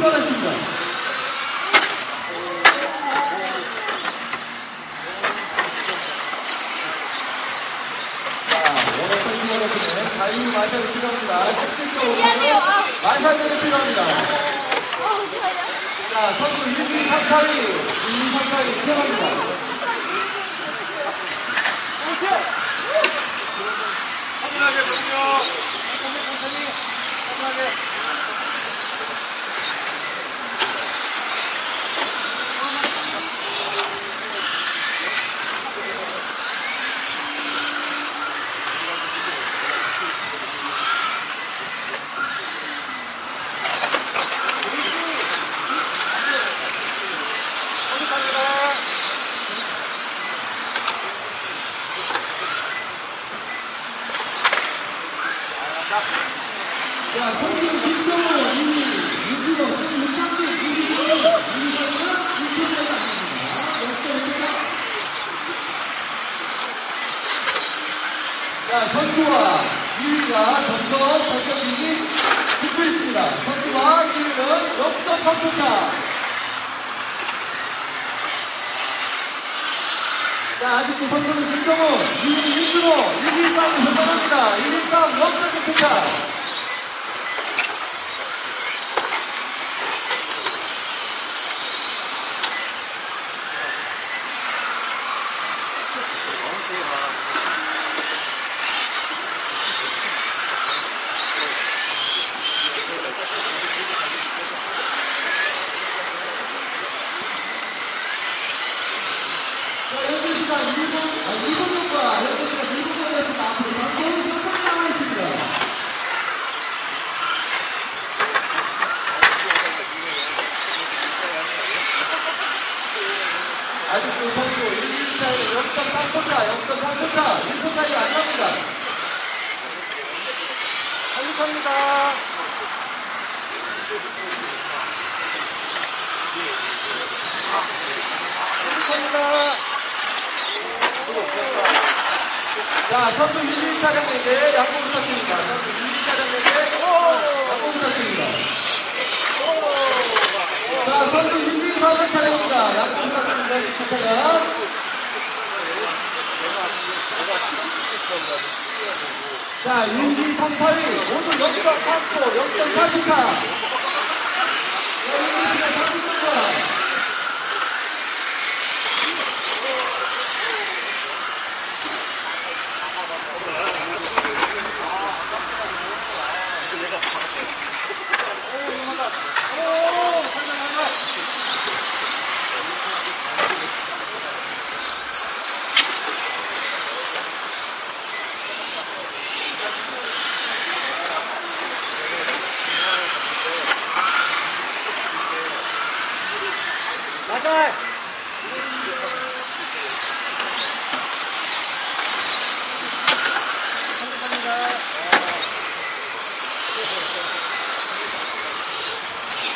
자, 선수 여러분의 자유 마샬이 필요합니다. 아, 마샬이 필요합니다. 어. 자, 선수 1, 2, 3, 4위, 1, 2, 3, 4위 시작합니다. 차분하게 정요. 천천히 차분하게. 자, 선수 김정호, 이미, 윤주호, 윤상준, 이기훈, 이기훈은 김정호가. 자, 선수와 2위가 점점 점점이 붙고 있습니다. 선수와 2위는 역전 선수차. 자, 아직도 선수는 김정호, 2위 윤주호, 1위 싸움 현장합니다. 1위 싸움 역전 선수차. 자, 현재 시간 1분, 아, 2분과 현재 시간 1분에 대해서 앞으로 방송 선택 나와 있습니다. 아직도 선수 1, 2차에 0.3초차, 0.3초차, 1초차이 안 납니다. 한국합니다. 한국합니다. 자, 선수 1, 2 차량에게 양보 부탁드립니다. 선수 1, 2 차량에게 양보 부탁드립니다. 자, 선수 1, 2 4 차량입니다. 양보 부탁드립니다. 2차 차 자, 1, 2, 3, 4위 모두 0.3초, 0.4초차. 자, 나갈.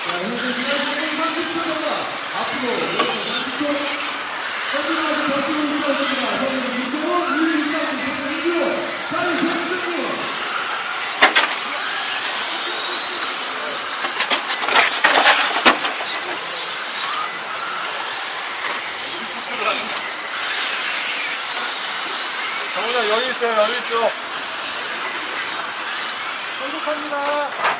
자, 현재 시간 30초 정도. 앞으로 30초. 선수들한테 결승을 누렸습니다. 선수 이쪽은 2위 싸움, 선수 2위. 4위 결승이요. 정훈아 여기 있어요 여기 있어. 한국합니다.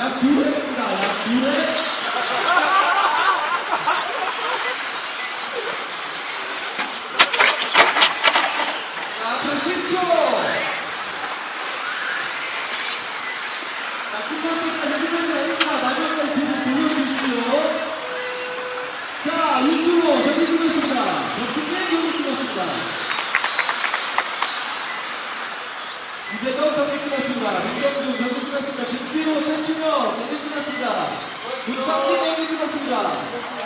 약 2회입니다. 약 2회. 자, 10초. 자, 10초. Krishna.